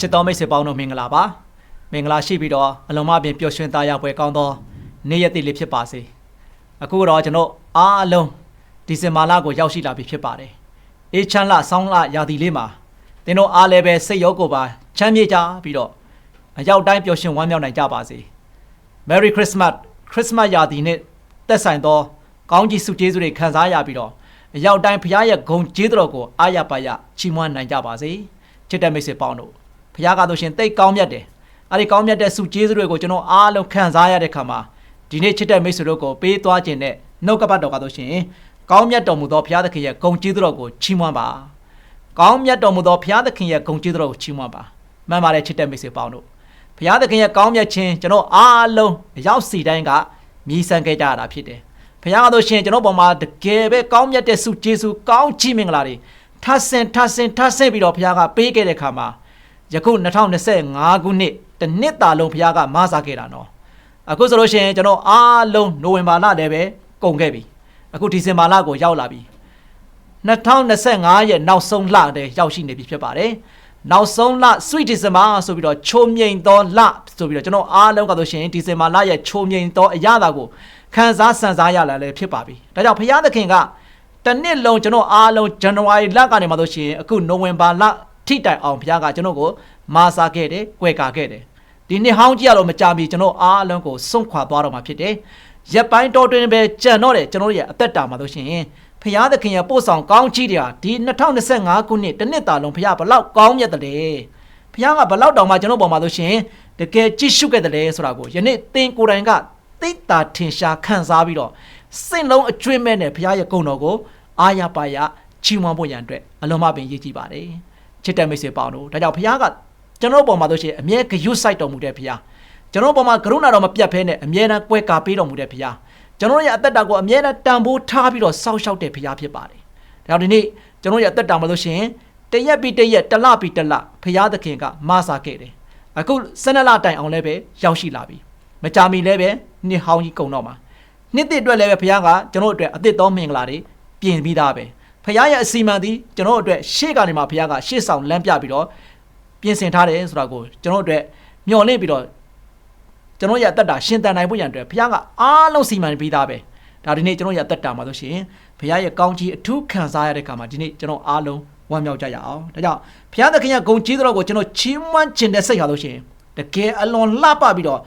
ချစ်တော်မိတ်ဆွေပေါင်းတို့မင်္ဂလာပါမင်္ဂလာရှိပြီးတော့အလုံးမအပြင်ပျော်ရွှင်သားရပွဲကောင်းသောနေ့ရက်တည်လေးဖြစ်ပါစေအခုတော့ကျွန်တော်အားလုံးဒီဇင်ဘာလကိုရောက်ရှိလာပြီဖြစ်ပါတယ်အေးချမ်းလဆောင်းလရာသီလေးမှာသင်တို့အားလည်းပဲစိတ်ရောကိုယ်ပါချမ်းမြေ့ကြပြီးတော့အရောက်တိုင်းပျော်ရွှင်ဝမ်းမြောက်နိုင်ကြပါစေ Merry Christmas Christmas ရာသီနဲ့သက်ဆိုင်သောကောင်းကြီးဆုကျေးဇူးတွေခံစားရပြီးတော့အရောက်တိုင်းဖခင်ရဲ့ဂုဏ်ကျေးဇူးတော်ကိုအားရပါရချီးမွမ်းနိုင်ကြပါစေချစ်တဲ့မိတ်ဆွေပေါင်းတို့ ဖခင်ကားလို့ရှင်တိတ်ကောင်းမြတ်တယ်အဲ့ဒီကောင်းမြတ်တဲ့ဆုကျေးဇူးတွေကိုကျွန်တော်အားလုံးခံစားရတဲ့ခါမှာဒီနေ့ချစ်တဲ့မိတ်ဆွေတို့ကိုပေးသွားခြင်းနဲ့နှုတ်ကပတ်တော်ကားလို့ရှင်ကောင်းမြတ်တော်မူသောဖခင်သခင်ရဲ့ဂုဏ်ကျေးဇူးတော်ကိုချီးမွမ်းပါကောင်းမြတ်တော်မူသောဖခင်သခင်ရဲ့ဂုဏ်ကျေးဇူးတော်ကိုချီးမွမ်းပါမှန်ပါတယ်ချစ်တဲ့မိတ်ဆွေပေါင်းတို့ဘုရားသခင်ရဲ့ကောင်းမြတ်ခြင်းကျွန်တော်အားလုံးအရောက်စီတိုင်းကမြည်ဆန်းခဲ့ကြရတာဖြစ်တယ်။ဘုရားကတော့ရှင်ကျွန်တော်ပေါ်မှာတကယ်ပဲကောင်းမြတ်တဲ့ဆုကျေးဇူးကောင်းချီးမင်္ဂလာတွေထပ်ဆင်ထပ်ဆင်ထပ်ဆင်ပြီးတော့ဘုရားကပေးခဲ့တဲ့ခါမှာ ယခု2025ခုနှစ်တစ်နှစ်တာလုံးဘုရားကမဆာခဲ့တာနော်။အခုဆိုလို့ရှိရင်ကျွန်တော်အားလုံးနိုဝင်ဘာလလည်းပဲကုန်ခဲ့ပြီ။အခုဒီဇင်ဘာလကိုရောက်လာပြီ။2025ရဲ့နောက်ဆုံးလတည်းရောက်ရှိနေပြီဖြစ်ပါတယ်။နောက်ဆုံးလ sweet December ဆိုပြီးတော့ချိုးမြိန်သောလဆိုပြီးတော့ကျွန်တော်အားလုံးကဆိုရှင်ဒီဇင်ဘာလရဲ့ချိုးမြိန်သောအရာတာကိုခံစားဆန်စားရလာလည်းဖြစ်ပါပြီ။ဒါကြောင့်ဘုရားသခင်ကတနှစ်လုံးကျွန်တော်အားလုံးဇန်နဝါရီလကနေမှဆိုရှင်အခုနိုဝင်ဘာလ ထိတိုင်အောင်ဘုရားကကျွန်တော်ကိုမာစာခဲ့တယ်၊ကြွယ်ကာခဲ့တယ်။ဒီနှစ်ဟောင်းကြီးရတော့မကြမီကျွန်တော်အားလုံးကိုစွန့်ခွာသွားတော့မှာဖြစ်တယ်။ရက်ပိုင်းတော်တွင်ပဲကြံတော့တယ်ကျွန်တော်ရဲ့အသက်တာမှာဆိုရှင်ဖရာသခင်ရဲ့ပို့ဆောင်ကောင်းချီးတွေဟာဒီ2025ခုနှစ်တစ်နှစ်တာလုံးဖရာဘလောက်ကောင်းမြတ်တယ်လဲဖရာကဘလောက်တောင်မှကျွန်တော်ပေါ်မှာဆိုရှင်တကယ်ကြည့်ရှုခဲ့တယ်လဲဆိုတာကိုယနေ့သင်ကိုယ်တိုင်ကသိတာထင်ရှားခံစားပြီးတော့စိတ်လုံးအကျွင့်မဲ့နဲ့ဖရာရဲ့ဂုဏ်တော်ကိုအာရပါရချီးမွမ်းဖို့ရန်အတွက်အလုံးမပင်ရည်ကြည်ပါတယ် ချစ်တဲ့မိတ်ဆွေပေါင်းတို့ဒါကြောင့်ဖရာကကျွန်တော်ပေါ်မှာဆိုရှင်အမြဲဂရုစိုက်တော်မူတဲ့ဖရာကျွန်တော်ပေါ်မှာကရုဏာတော်မပြတ်ဖဲနဲ့အမြဲတမ်းကွဲကာပေးတော်မူတဲ့ဖရာကျွန်တော်ရဲ့အသက်တာကိုအမြဲတမ်းတန်ဖိုးထားပြီးတော့စောင့်ရှောက်တဲ့ဖရားဖြစ်ပါတယ်။ဒါကြောင့်ဒီနေ့ကျွန်တော်ရဲ့အသက်တာမှာလို့ရှိရင်တရက်ပြီးတရက်တလပြီးတလဖရားသခင်ကမဆာခဲ့တယ်။အခု12လတိုင်အောင်လည်းပဲရောက်ရှိလာပြီ။မကြာမီလည်းပဲနှစ်ဟောင်းကြီးကုန်တော့မှာ။နှစ်သစ်အတွက်လည်းပဲဖရားကကျွန်တော်အတွက်အသစ်တော်မင်္ဂလာတွေပြင်ပြီးသားပဲ။ ဖရားရဲ့အစီအမံသည်ကျွန်တော်အတွက်ရှေ့ကနေမှဖရားကရှေ့ဆောင်လမ်းပြပြီးတော့ပြင်ဆင်ထားတယ်ဆိုတာကိုကျွန်တော်အတွက်မျှော်လင့်ပြီးတော့ကျွန်တော်ရဲ့အသက်တာရှင်သန်နိုင်ဖို့ရန်အတွက်ဘုရားကအားလုံးစီမံပြီးသားပဲဒါဒီနေ့ကျွန်တော်ရဲ့အသက်တာမှာဆိုရှင်ဘုရားရဲ့ကောင်းကြီးအထူးခံစားရတဲ့ခါမှာဒီနေ့ကျွန်တော်အားလုံးဝမ်းမြောက်ကြရအောင်ဒါကြောင့်ဘုရားသခင်ရဲ့ဂုဏ်ကြီးတော်ကိုကျွန်တော်ချီးမွမ်းခြင်းတဲ့စိတ်ဟာလို့ရှင်တကယ်အလွန်လှပပြီးတော့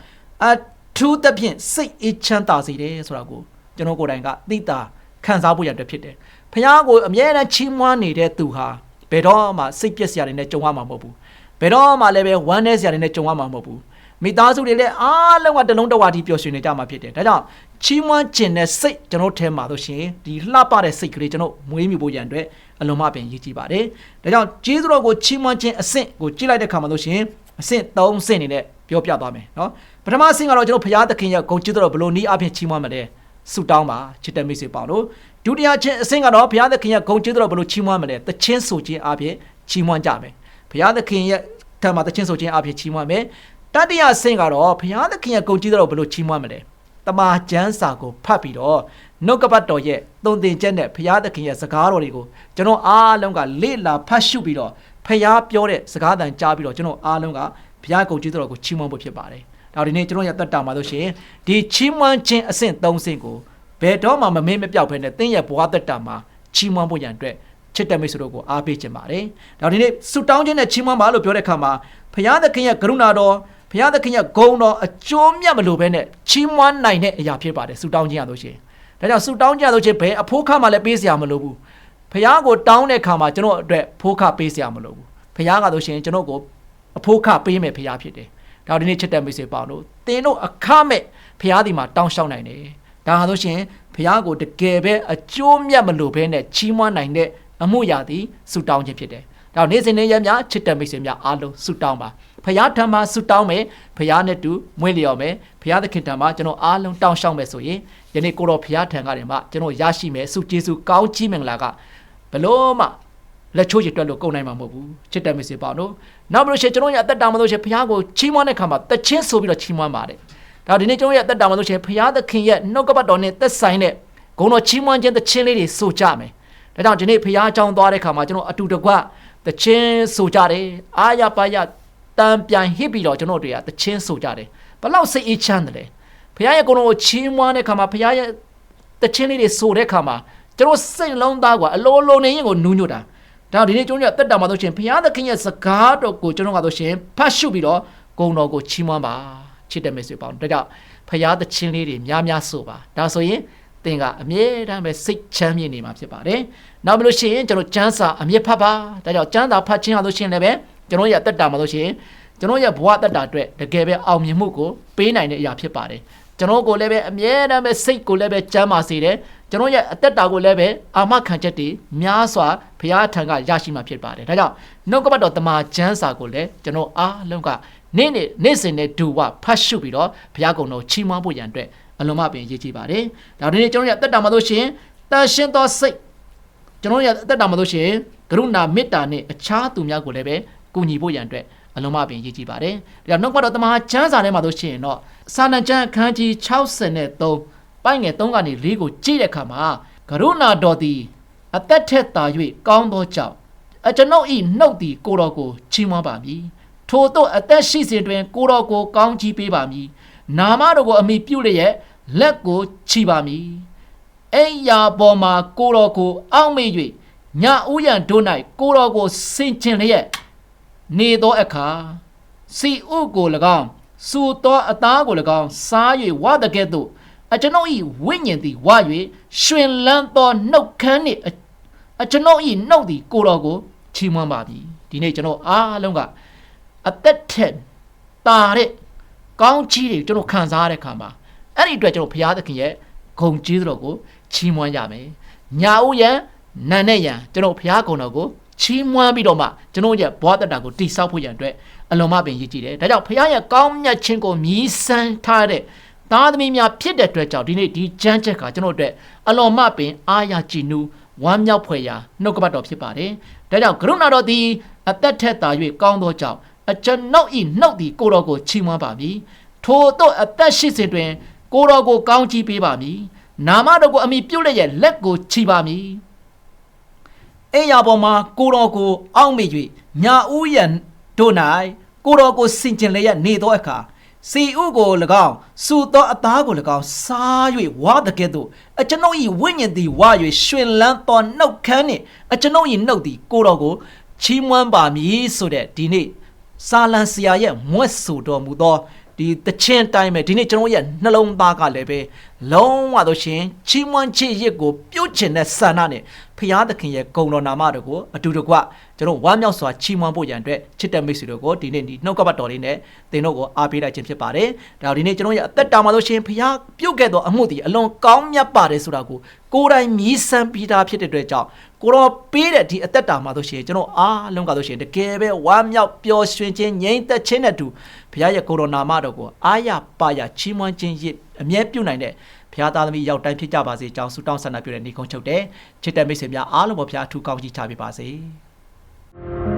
အထူးသဖြင့်စိတ်အေးချမ်းသာစေတယ်ဆိုတာကိုကျွန်တော်ကိုယ်တိုင်ကသိတာခံစားဖို့ရတဲ့ဖြစ်တယ် ဘုရားကိုအမြဲတမ်းချီးမွမ်းနေတဲ့သူဟာဘယ်တော့မှစိတ်ပျက်စရာတွေနဲ့ကြုံရမှာမဟုတ်ဘူးဘယ်တော့မှလည်းပဲဝမ်းနည်းစရာတွေနဲ့ကြုံရမှာမဟုတ်ဘူးမိသားစုတွေလည်းအားလုံးကတလုံးတဝါတီပျော်ရွှင်နေကြမှာဖြစ်တယ်။ဒါကြောင့်ချီးမွမ်းခြင်းနဲ့စိတ်ကျွန်တော်ထဲမှာဆိုရှင်ဒီလှပတဲ့စိတ်ကလေးကျွန်တော်မွေးမြူဖို့ရန်အတွက်အလုံးမပင်ရည်ကြည်ပါတယ်။ဒါကြောင့်ကျေးဇူးတော်ကိုချီးမွမ်းခြင်းအဆင့်ကိုကြည့်လိုက်တဲ့ခါမှာဆိုရှင်အဆင့်၃ဆင့်နေနဲ့ပြောပြသွားမယ်နော်။ပထမအဆင့်ကတော့ကျွန်တော်ဘုရားသခင်ရဲ့ဂုဏ်ကျေးဇူးတော်ဘယ်လိုနည်းအပြင်ချီးမွမ်းမလဲ။ ဆုတောင်းပါချစ်တဲ့မိတ်ဆွေပေါင်းတို့ဒုတိယချင်းအဆင့်ကတော့ဘုရားသခင်ရဲ့ဂုဏ်ကျေးဇူးတော်ဘယ်လိုချီးမွမ်းမလဲ။တခြင်းဆိုခြင်းအပြင်ချီးမွမ်းကြမယ်။ဘုရားသခင်ရဲ့ထံမှာတခြင်းဆိုခြင်းအပြင်ချီးမွမ်းမယ်တတိယဆင့်ကတော့ဘုရားသခင်ရဲ့ဂုဏ်ကြီးတော်ဘယ်လိုချီးမွမ်းမလဲတမန်ကျမ်းစာကိုဖတ်ပြီးတော့နှုတ်ကပတ်တော်ရဲ့သုံသင်ချက်နဲ့ဘုရားသခင်ရဲ့စကားတော်တွေကိုကျွန်တော်အားလုံးကလေ့လာဖတ်ရှုပြီးတော့ဘုရားပြောတဲ့စကားသံကြားပြီးတော့ကျွန်တော်အားလုံးကဘုရားဂုဏ်ကြီးတော်ကိုချီးမွမ်းဖို့ဖြစ်ပါတယ်။ ဒါဒီနေ့ကျွန်တော်ရဲ့တက်တာမှာလို့ရှိရင်ဒီချီးမွမ်းခြင်းအဆင့်၃ဆင့်ကိုဘယ်တော့မှမမင်းမပြောက်ဖဲနဲ့သင်ရဲ့ဘဝတက်တာမှာချီးမွမ်းဖို့ရန်အတွက်ချစ်တဲ့မိတ်ဆွေတို့ကိုအားပေးခြင်းပါတယ်။ဒါဒီနေ့ဆုတောင်းခြင်းနဲ့ချီးမွမ်းပါလို့ပြောတဲ့အခါမှာဘုရားသခင်ရဲ့ကရုဏာတော်ဘုရားသခင်ရဲ့ဂုဏ်တော်အကျိုးမြတ်မလို့ပဲနဲ့ချီးမွမ်းနိုင်တဲ့အရာဖြစ်ပါတယ်ဆုတောင်းခြင်းရလို့ရှိရင်ဒါကြောင့်ဆုတောင်းကြလို့ချင်းဘယ်အဖိုးခမှလည်းပေးစရာမလိုဘူးဘုရားကိုတောင်းတဲ့ခါမှာကျွန်တော်အတွက်ဖိုးခပေးစရာမလိုဘူးဘုရားကလို့ရှိရင်ကျွန်တော်ကိုအဖိုးခပေးမယ်ဘုရားဖြစ်တယ် ဒါဒီနေ့ချစ်တဲ့မိတ်ဆွေပေါင်းတို့သင်တို့အခမဲ့ဘုရားဒီမှာတောင်းလျှောက်နိုင်တယ်ဒါဟာလို့ရှိရင်ဘုရားကိုတကယ်ပဲအကျိုးမြတ်မလို့ဘဲနဲ့ချီးမွမ်းနိုင်တဲ့အမှုရာသည်ဆုတောင်းခြင်းဖြစ်တယ်ဒါနေ့စဉ်နေ့ရက်များချစ်တဲ့မိတ်ဆွေများအားလုံးဆုတောင်းပါဖရားထံမှာဆုတောင်းမယ်ဖရားနဲ့တူမွေးလျော်မယ်ဖရားသခင်ထံမှာကျွန်တော်အားလုံးတောင်းလျှောက်မယ်ဆိုရင်ယနေ့ကိုတော်ဖရားထံကနေမှကျွန်တော်ရရှိမယ်ဆုကျေးဇူးကောင်းကြီးမင်္ဂလာကဘလို့မှ လက်ချိုးရတွက်လို့ကုန်နိုင်မှာမဟုတ်ဘူးချစ်တဲ့မိတ်ဆွေပေါင်းတို့နောက်ပြီးလို့ရှိရင်ကျွန်တော်ရအသက်တာမှာလို့ရှိရင်ဖရားကိုချီးမွမ်းတဲ့ခါမှာတချင်းဆိုပြီးတော့ချီးမွမ်းပါတယ်ဒါဒီနေ့ကျွန်တော်ရအသက်တာမှာလို့ရှိရင်ဖရားသခင်ရဲ့နှုတ်ကပတ်တော်နဲ့သက်ဆိုင်တဲ့ဂုဏ်တော်ချီးမွမ်းခြင်းတချင်းလေးတွေဆိုကြမယ်ဒါကြောင့်ဒီနေ့ဖရားအကြောင်းသွားတဲ့ခါမှာကျွန်တော်အတူတကွတချင်းဆိုကြတယ်အာရပါရတန်ပြန်ဟစ်ပြီးတော့ကျွန်တော်တွေကတချင်းဆိုကြတယ်ဘလောက်စိတ်အေးချမ်းတယ်လဲဖခင်ရဲ့ကိုယ်တော်ကိုချီးမွမ်းတဲ့ခါမှာဖခင်ရဲ့တချင်းလေးတွေဆိုတဲ့ခါမှာကျွန်တော်စိတ်လုံးသားကအလိုလိုနေရင်ကိုနူးညွတ်တာ ဒါဒီနေ့ကျွန်တော်တို့တက်တာမှာဆိုရှင်ဖခင်သခင်ရဲ့စကားတော်ကိုကျွန်တော်ကဆိုရှင်ဖတ်ရှုပြီးတော့ဂုဏ်တော်ကိုချီးမွမ်းပါချစ်တဲ့မိတ်ဆွေပေါင်းဒါကြောင့်ဖခင်သချင်းလေးတွေများများဆိုပါဒါဆိုရင်သင်ကအမြဲတမ်းပဲစိတ်ချမ်းမြေ့နေမှာဖြစ်ပါတယ်။နောက်မလို့ရှိရင်ကျွန်တော်ကျမ်းစာအမြဲဖတ်ပါ။ဒါကြောင့်ကျမ်းစာဖတ်ခြင်းဟာဆိုရှင်လည်းပဲကျွန်တော်ရဲ့အသက်တာမှာဆိုရှင်ကျွန်တော်ရဲ့ဘဝအသက်တာအတွက်တကယ်ပဲအောင်မြင်မှုကိုပေးနိုင်တဲ့အရာဖြစ်ပါတယ်။ ကျွန်တော်ကိုလည်းပဲအမြဲတမ်းပဲစိတ်ကိုလည်းပဲကျမ်းမာစေတယ်။ကျွန်တော်ရဲ့အသက်တာကိုလည်းပဲအာမခံချက်တွေများစွာဘုရားထံကရရှိမှာဖြစ်ပါတယ်။ဒါကြောင့်နှုတ်ကပတ်တော်တမန်ကျမ်းစာကိုလည်းကျွန်တော်အားလုံးကနေ့နေ့နေ့စဉ်နဲ့ဒူဝဖတ်ရှုပြီးတော့ဘုရားကုံတော်ချီးမွမ်းဖို့ရန်အတွက်အလုံးမပင်ရေးကြည့်ပါတယ်။ဒါဒီနေ့ကျွန်တော်ရဲ့အသက်တာမှာဆိုရှင်တန်ရှင်းသောစိတ်ကျွန်တော်ရဲ့အသက်တာမှာဆိုရှင်ကရုဏာမေတ္တာနဲ့အခြားသူများကိုလည်းပဲကူညီဖို့ရန်အတွက်အလုံးမပင်ရေးကြည့်ပါတယ်။ဒါကြောင့်နှုတ်ကပတ်တော်တမန်ကျမ်းစာထဲမှာဆိုရှင်တော့ စာနံကျမ်းအခန်းကြီး63ပိုင်းငယ်3ကနေ4ကိုကြည့်တဲ့အခါမှာကရုဏာတော်သည်အသက်ထက်သာ၍ကောင်းသောကြောင့်အကျွန်ုပ်ဤနှုတ်သည်ကိုတော်ကိုချီးမွမ်းပါမည်။ထို့သောအသက်ရှိစဉ်တွင် ကိုတော်ကိုကောင်းချီးပေးပါမည်။နာမတော်ကိုအမိပြုလျက်လက်ကိုချီပါမည်။အိယာပေါ်မှာကိုတော်ကိုအောက်မေ့၍ညဥ်ရန်တို့၌ကိုတော်ကိုစင်ကျင်လျက်နေသောအခါစီဥကို၎င်း စူသောအသားကို၎င်းစား၍ဝတကဲ့သို့အကျွန်ုပ်၏ဝိညာဉ်သည်ဝ၍ရှင်လန်းသောနှုတ်ခမ်းနှင့်အအကျွန်ုပ်၏နှုတ်သည်ကိုတော်ကိုချီးမွမ်းပါပြီဒီနေ့ကျွန်တော်အားလုံးကအသက်ထက်တာတဲ့ကောင်းချီးတွေကျွန်တော်ခံစားရတဲ့ခါမှာအဲ့ဒီအတွက်ကျွန်တော်ဘုရားသခင်ရဲ့ဂုဏ်ကျေးဇူးတော်ကိုချီးမွမ်းရမယ်ညာဦးရန်နန်နဲ့ရန်ကျွန်တော်ဘုရားကုံတော်ကို ချီးမွမ်းပြီးတော့မှကျွန်တော်ရဲ့ဘဝတတကိုတိဆောက်ဖို့ရန်အတွက်အလုံးမပင်ရည်ကြည်တယ်ဒါကြောင့်ဘုရားရဲ့ကောင်းမြတ်ခြင်းကိုမြည်ဆန်းထားတဲ့သားသမီးများဖြစ်တဲ့အတွက်ကြောင့်ဒီနေ့ဒီကြမ်းချက်ကကျွန်တော်တို့အတွက်အလုံးမပင်အားရကြည်နူးဝမ်းမြောက်ဖွယ်ရာနှုတ်ကပတ်တော်ဖြစ်ပါတယ်ဒါကြောင့်ကရုဏာတော်သည်အသက်ထက်သာ၍ကောင်းသောကြောင့်အကျွန်ုပ်ဤနှုတ်သည်ကိုတော်ကိုချီးမွမ်းပါမည်ထို့သောအသက်ရှိစဉ်တွင်ကိုတော်ကိုကောင်းချီးပေးပါမည်နာမတော်ကိုအမိပြုတ်လျက်လက်ကိုချီပါမည် အိယာပေါ်မှာကိုတော်ကိုအောက်မေ့၍ညာဥယံတို့၌ကိုတော်ကိုစင်ကြင်လျက်နေသောအခါစီဥကို၎င်းစူသောအသားကို၎င်းစား၍ဝါတကဲ့သို့အကျွန်ုပ်၏ဝိညာဉ်သည်ဝါ၍ရှင်လန်းသောနှုတ်ခမ်းနှင့်အကျွန်ုပ်၏နှုတ်သည်ကိုတော်ကိုချီးမွမ်းပါမည်ဆိုတဲ့ဒီနေ့စာလံဆရာရဲ့မွဲ့ဆိုတော်မူသော ဒီတချင်းတိုင်းပဲဒီနေ့ကျွန်တော်ရဲ့နှလုံးသားကလည်းပဲလုံးဝတော့ရှင်ချီးမွမ်းချစ်ရစ်ကိုပြုတ်ချင်တဲ့ဆန္ဒနဲ့ဖရာသခင်ရဲ့ဂုဏ်တော်နာမတော်ကိုအတူတကွကျွန်တော်ဝမ်းမြောက်စွာချီးမွမ်းဖို့ရန်အတွက်ချစ်တဲ့မိတ်ဆွေတို့ကိုဒီနေ့ဒီနှုတ်ကပတ်တော်လေးနဲ့သင်တို့ကိုအားပေးလိုက်ခြင်းဖြစ်ပါတယ်ဒါဒီနေ့ကျွန်တော်ရဲ့အသက်တာမှာလို့ရှင်ဖရာပြုတ်ခဲ့သောအမှုဒီအလွန်ကောင်းမြတ်ပါတယ်ဆိုတာကိုကိုယ်တိုင်မြည်ဆန်းပြီးသားဖြစ်တဲ့အတွက်ကြောင့်ကိုတော်ပေးတဲ့ဒီအသက်တာမှာလို့ရှင်ကျွန်တော်အားလုံးကလို့ရှင်တကယ်ပဲဝမ်းမြောက်ပျော်ရွှင်ခြင်းငြိမ်သက်ခြင်းနဲ့တူ ဘုရားရဲ့ကိုတော်နာမတော်ကိုအာရပါရချီးမွမ်းခြင်းရစ်အမြဲပြုနိုင်တဲ့ဘုရားသားသမီးရောက်တိုင်းဖြစ်ကြပါစေကြောင်းဆုတောင်းဆန္ဒပြုတဲ့နေ့ကုန်းချုပ်တဲ့ချစ်တဲ့မိတ်ဆွေများအားလုံးပေါ်ဘုရားအထူးကောင်းချီးချပေးပါစေ။